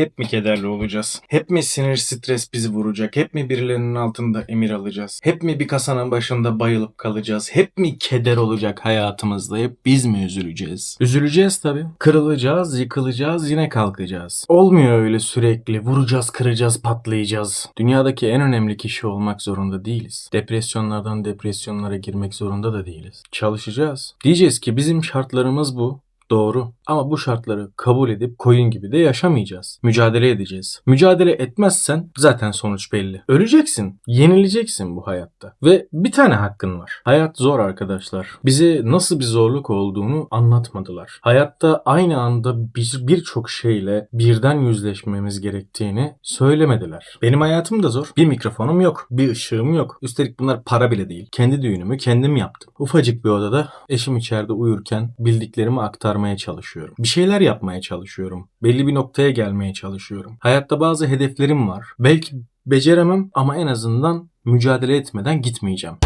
Hep mi kederli olacağız? Hep mi sinir stres bizi vuracak? Hep mi birilerinin altında emir alacağız? Hep mi bir kasanın başında bayılıp kalacağız? Hep mi keder olacak hayatımızda? Hep biz mi üzüleceğiz? Üzüleceğiz tabii. Kırılacağız, yıkılacağız, yine kalkacağız. Olmuyor öyle sürekli. Vuracağız, kıracağız, patlayacağız. Dünyadaki en önemli kişi olmak zorunda değiliz. Depresyonlardan depresyonlara girmek zorunda da değiliz. Çalışacağız. Diyeceğiz ki bizim şartlarımız bu. Doğru. Ama bu şartları kabul edip koyun gibi de yaşamayacağız. Mücadele edeceğiz. Mücadele etmezsen zaten sonuç belli. Öleceksin. Yenileceksin bu hayatta. Ve bir tane hakkın var. Hayat zor arkadaşlar. Bize nasıl bir zorluk olduğunu anlatmadılar. Hayatta aynı anda bir- birçok şeyle birden yüzleşmemiz gerektiğini söylemediler. Benim hayatım da zor. Bir mikrofonum yok. Bir ışığım yok. Üstelik bunlar para bile değil. Kendi düğünümü kendim yaptım. Ufacık bir odada eşim içeride uyurken bildiklerimi aktarmaya çalışıyorum. Bir şeyler yapmaya çalışıyorum. Belli bir noktaya gelmeye çalışıyorum. Hayatta bazı hedeflerim var. Belki beceremem ama en azından mücadele etmeden gitmeyeceğim.